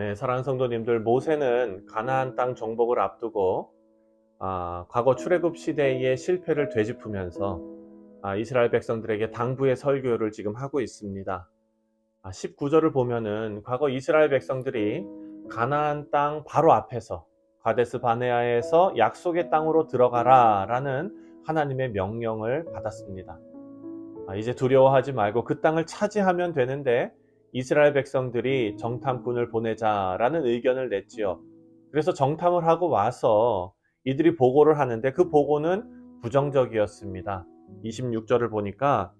네, 사랑하는 성도님들, 모세는 가나안 땅 정복을 앞두고 아, 과거 출애굽 시대의 실패를 되짚으면서 아, 이스라엘 백성들에게 당부의 설교를 지금 하고 있습니다. 아, 19절을 보면은 과거 이스라엘 백성들이 가나안 땅 바로 앞에서 가데스 바네아에서 약속의 땅으로 들어가라라는 하나님의 명령을 받았습니다. 아, 이제 두려워하지 말고 그 땅을 차지하면 되는데 이스라엘 백성들이 정탐꾼을 보내자라는 의견을 냈지요. 그래서 정탐을 하고 와서 이들이 보고를 하는데 그 보고는 부정적이었습니다. 26절을 보니까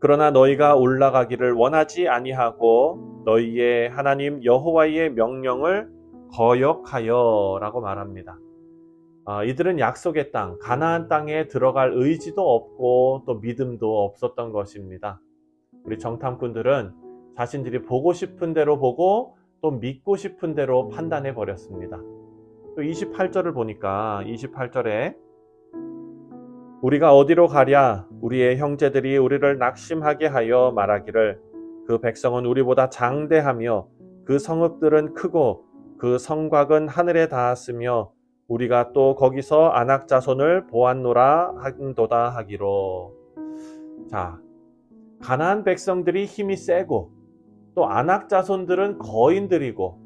그러나 너희가 올라가기를 원하지 아니하고 너희의 하나님 여호와의 명령을 거역하여라고 말합니다. 아, 이들은 약속의 땅, 가나안 땅에 들어갈 의지도 없고 또 믿음도 없었던 것입니다. 우리 정탐꾼들은 자신들이 보고 싶은 대로 보고 또 믿고 싶은 대로 판단해 버렸습니다. 또 28절을 보니까 28절에 우리가 어디로 가랴 우리의 형제들이 우리를 낙심하게 하여 말하기를 그 백성은 우리보다 장대하며 그 성읍들은 크고 그 성곽은 하늘에 닿았으며 우리가 또 거기서 안악 자손을 보았노라 한도다 하기로 자 가나안 백성들이 힘이 세고 또 안악 자손들은 거인들이고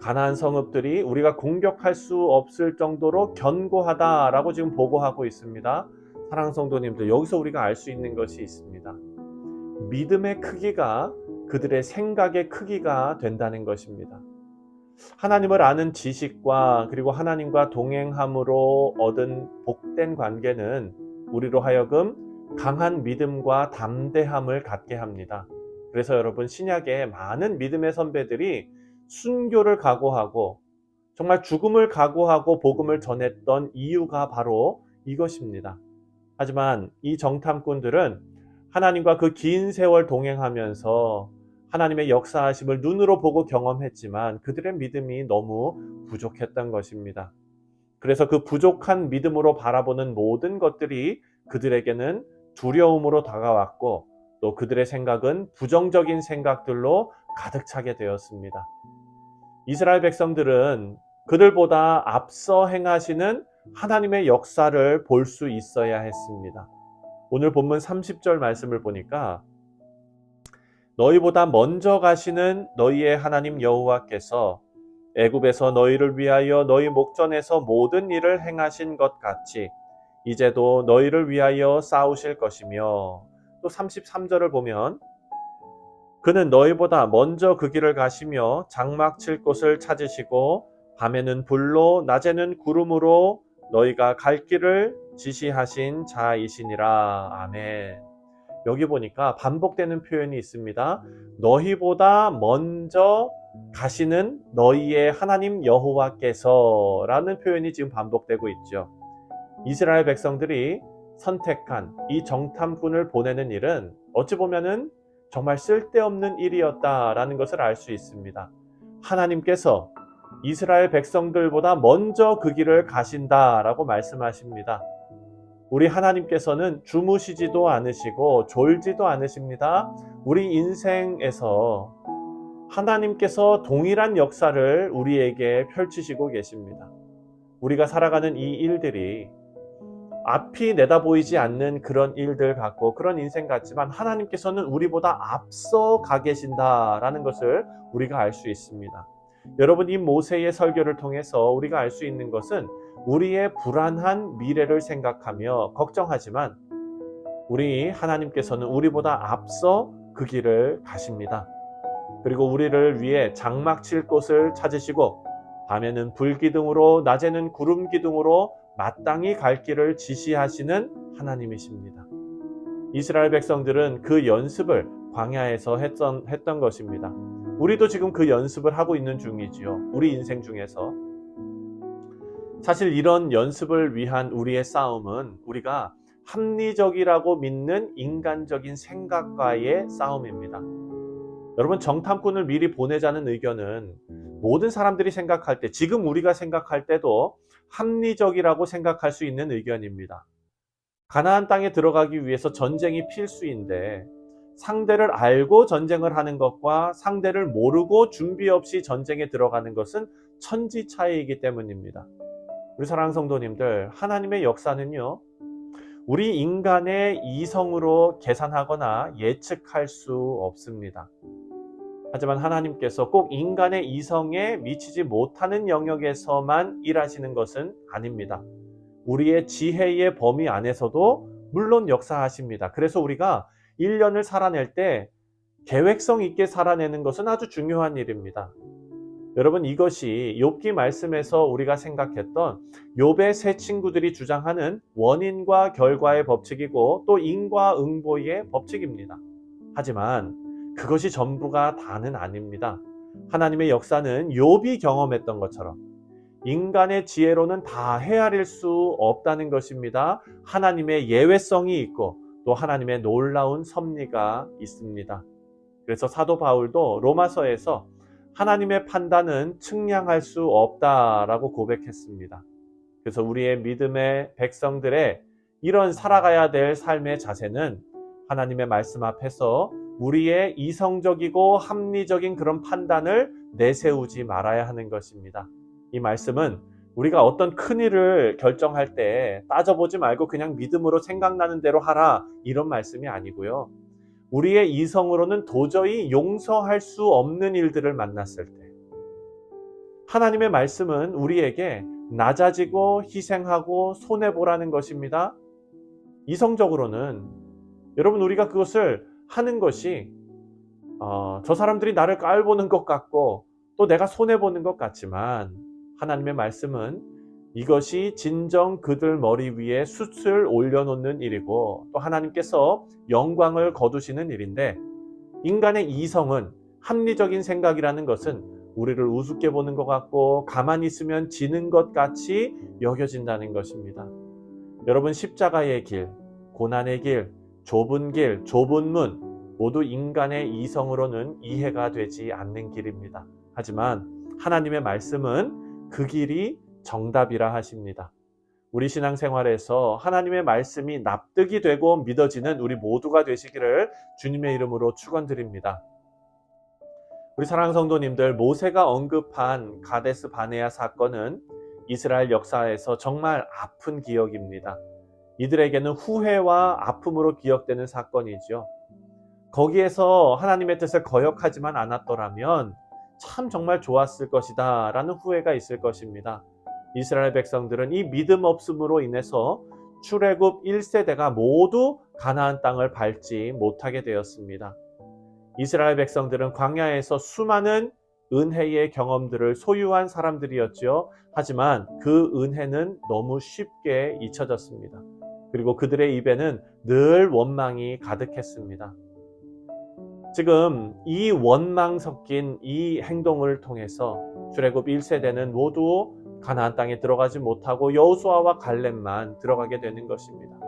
가나안 성읍들이 우리가 공격할 수 없을 정도로 견고하다라고 지금 보고하고 있습니다. 사랑 성도님들 여기서 우리가 알 수 있는 것이 있습니다. 믿음의 크기가 그들의 생각의 크기가 된다는 것입니다. 하나님을 아는 지식과 그리고 하나님과 동행함으로 얻은 복된 관계는 우리로 하여금 강한 믿음과 담대함을 갖게 합니다. 그래서 여러분 신약에 많은 믿음의 선배들이 순교를 각오하고 정말 죽음을 각오하고 복음을 전했던 이유가 바로 이것입니다. 하지만 이 정탐꾼들은 하나님과 그 긴 세월 동행하면서 하나님의 역사하심을 눈으로 보고 경험했지만 그들의 믿음이 너무 부족했던 것입니다. 그래서 그 부족한 믿음으로 바라보는 모든 것들이 그들에게는 두려움으로 다가왔고 또 그들의 생각은 부정적인 생각들로 가득 차게 되었습니다. 이스라엘 백성들은 그들보다 앞서 행하시는 하나님의 역사를 볼 수 있어야 했습니다. 오늘 본문 30절 말씀을 보니까 너희보다 먼저 가시는 너희의 하나님 여호와께서 애굽에서 너희를 위하여 너희 목전에서 모든 일을 행하신 것 같이 이제도 너희를 위하여 싸우실 것이며 또 33절을 보면 그는 너희보다 먼저 그 길을 가시며 장막 칠 곳을 찾으시고 밤에는 불로 낮에는 구름으로 너희가 갈 길을 지시하신 자이시니라. 아멘. 여기 보니까 반복되는 표현이 있습니다. 너희보다 먼저 가시는 너희의 하나님 여호와께서라는 표현이 지금 반복되고 있죠. 이스라엘 백성들이 선택한 이 정탐꾼을 보내는 일은 어찌 보면은 정말 쓸데없는 일이었다라는 것을 알 수 있습니다. 하나님께서 이스라엘 백성들보다 먼저 그 길을 가신다라고 말씀하십니다. 우리 하나님께서는 주무시지도 않으시고 졸지도 않으십니다. 우리 인생에서 하나님께서 동일한 역사를 우리에게 펼치시고 계십니다. 우리가 살아가는 이 일들이 앞이 내다 보이지 않는 그런 일들 같고 그런 인생 같지만 하나님께서는 우리보다 앞서 가 계신다라는 것을 우리가 알 수 있습니다. 여러분 이 모세의 설교를 통해서 우리가 알 수 있는 것은 우리의 불안한 미래를 생각하며 걱정하지만 우리 하나님께서는 우리보다 앞서 그 길을 가십니다. 그리고 우리를 위해 장막 칠 곳을 찾으시고 밤에는 불기둥으로 낮에는 구름 기둥으로 마땅히 갈 길을 지시하시는 하나님이십니다. 이스라엘 백성들은 그 연습을 광야에서 했던, 했던 것입니다. 우리도 지금 그 연습을 하고 있는 중이지요. 우리 인생 중에서. 사실 이런 연습을 위한 우리의 싸움은 우리가 합리적이라고 믿는 인간적인 생각과의 싸움입니다. 여러분, 정탐꾼을 미리 보내자는 의견은 모든 사람들이 생각할 때, 지금 우리가 생각할 때도 합리적이라고 생각할 수 있는 의견입니다. 가나안 땅에 들어가기 위해서 전쟁이 필수인데 상대를 알고 전쟁을 하는 것과 상대를 모르고 준비 없이 전쟁에 들어가는 것은 천지 차이이기 때문입니다. 우리 사랑하는 성도님들, 하나님의 역사는요, 우리 인간의 이성으로 계산하거나 예측할 수 없습니다. 하지만 하나님께서 꼭 인간의 이성에 미치지 못하는 영역에서만 일하시는 것은 아닙니다. 우리의 지혜의 범위 안에서도 물론 역사하십니다. 그래서 우리가 1년을 살아낼 때 계획성 있게 살아내는 것은 아주 중요한 일입니다. 여러분 이것이 욥기 말씀에서 우리가 생각했던 욥의 세 친구들이 주장하는 원인과 결과의 법칙이고 또 인과 응보의 법칙입니다. 하지만 그것이 전부가 다는 아닙니다. 하나님의 역사는 욥이 경험했던 것처럼 인간의 지혜로는 다 헤아릴 수 없다는 것입니다. 하나님의 예외성이 있고 또 하나님의 놀라운 섭리가 있습니다. 그래서 사도 바울도 로마서에서 하나님의 판단은 측량할 수 없다라고 고백했습니다. 그래서 우리의 믿음의 백성들의 이런 살아가야 될 삶의 자세는 하나님의 말씀 앞에서 우리의 이성적이고 합리적인 그런 판단을 내세우지 말아야 하는 것입니다. 이 말씀은 우리가 어떤 큰 일을 결정할 때 따져보지 말고 그냥 믿음으로 생각나는 대로 하라 이런 말씀이 아니고요. 우리의 이성으로는 도저히 용서할 수 없는 일들을 만났을 때 하나님의 말씀은 우리에게 낮아지고 희생하고 손해보라는 것입니다. 이성적으로는 여러분 우리가 그것을 하는 것이 어, 저 사람들이 나를 깔보는 것 같고 또 내가 손해보는 것 같지만 하나님의 말씀은 이것이 진정 그들 머리 위에 숯을 올려놓는 일이고 또 하나님께서 영광을 거두시는 일인데 인간의 이성은 합리적인 생각이라는 것은 우리를 우습게 보는 것 같고 가만히 있으면 지는 것 같이 여겨진다는 것입니다. 여러분 십자가의 길, 고난의 길, 좁은 길, 좁은 문 모두 인간의 이성으로는 이해가 되지 않는 길입니다. 하지만 하나님의 말씀은 그 길이 정답이라 하십니다. 우리 신앙생활에서 하나님의 말씀이 납득이 되고 믿어지는 우리 모두가 되시기를 주님의 이름으로 축원드립니다. 우리 사랑하는 성도님들 모세가 언급한 가데스 바네아 사건은 이스라엘 역사에서 정말 아픈 기억입니다. 이들에게는 후회와 아픔으로 기억되는 사건이죠. 거기에서 하나님의 뜻을 거역하지만 않았더라면 참 정말 좋았을 것이다 라는 후회가 있을 것입니다. 이스라엘 백성들은 이 믿음 없음으로 인해서 출애굽 1세대가 모두 가나안 땅을 밟지 못하게 되었습니다. 이스라엘 백성들은 광야에서 수많은 은혜의 경험들을 소유한 사람들이었지요. 하지만 그 은혜는 너무 쉽게 잊혀졌습니다. 그리고 그들의 입에는 늘 원망이 가득했습니다. 지금 이 원망 섞인 이 행동을 통해서 출애굽 1세대는 모두 가나안 땅에 들어가지 못하고 여호수아와 갈렙만 들어가게 되는 것입니다.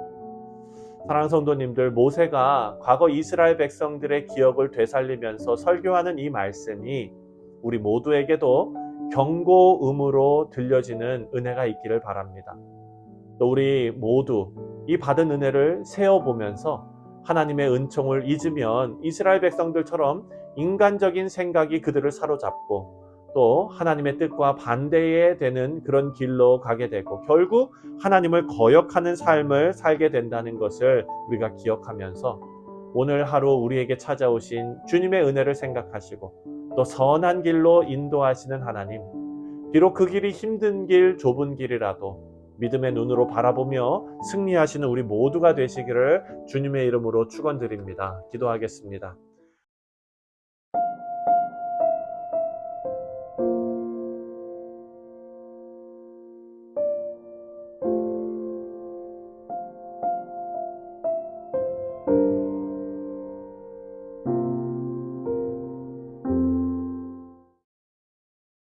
사랑하는 성도님들, 모세가 과거 이스라엘 백성들의 기억을 되살리면서 설교하는 이 말씀이 우리 모두에게도 경고음으로 들려지는 은혜가 있기를 바랍니다. 또 우리 모두 이 받은 은혜를 세어보면서 하나님의 은총을 잊으면 이스라엘 백성들처럼 인간적인 생각이 그들을 사로잡고 또 하나님의 뜻과 반대에 되는 그런 길로 가게 되고 결국 하나님을 거역하는 삶을 살게 된다는 것을 우리가 기억하면서 오늘 하루 우리에게 찾아오신 주님의 은혜를 생각하시고 또 선한 길로 인도하시는 하나님 비록 그 길이 힘든 길 좁은 길이라도 믿음의 눈으로 바라보며 승리하시는 우리 모두가 되시기를 주님의 이름으로 축원드립니다. 기도하겠습니다.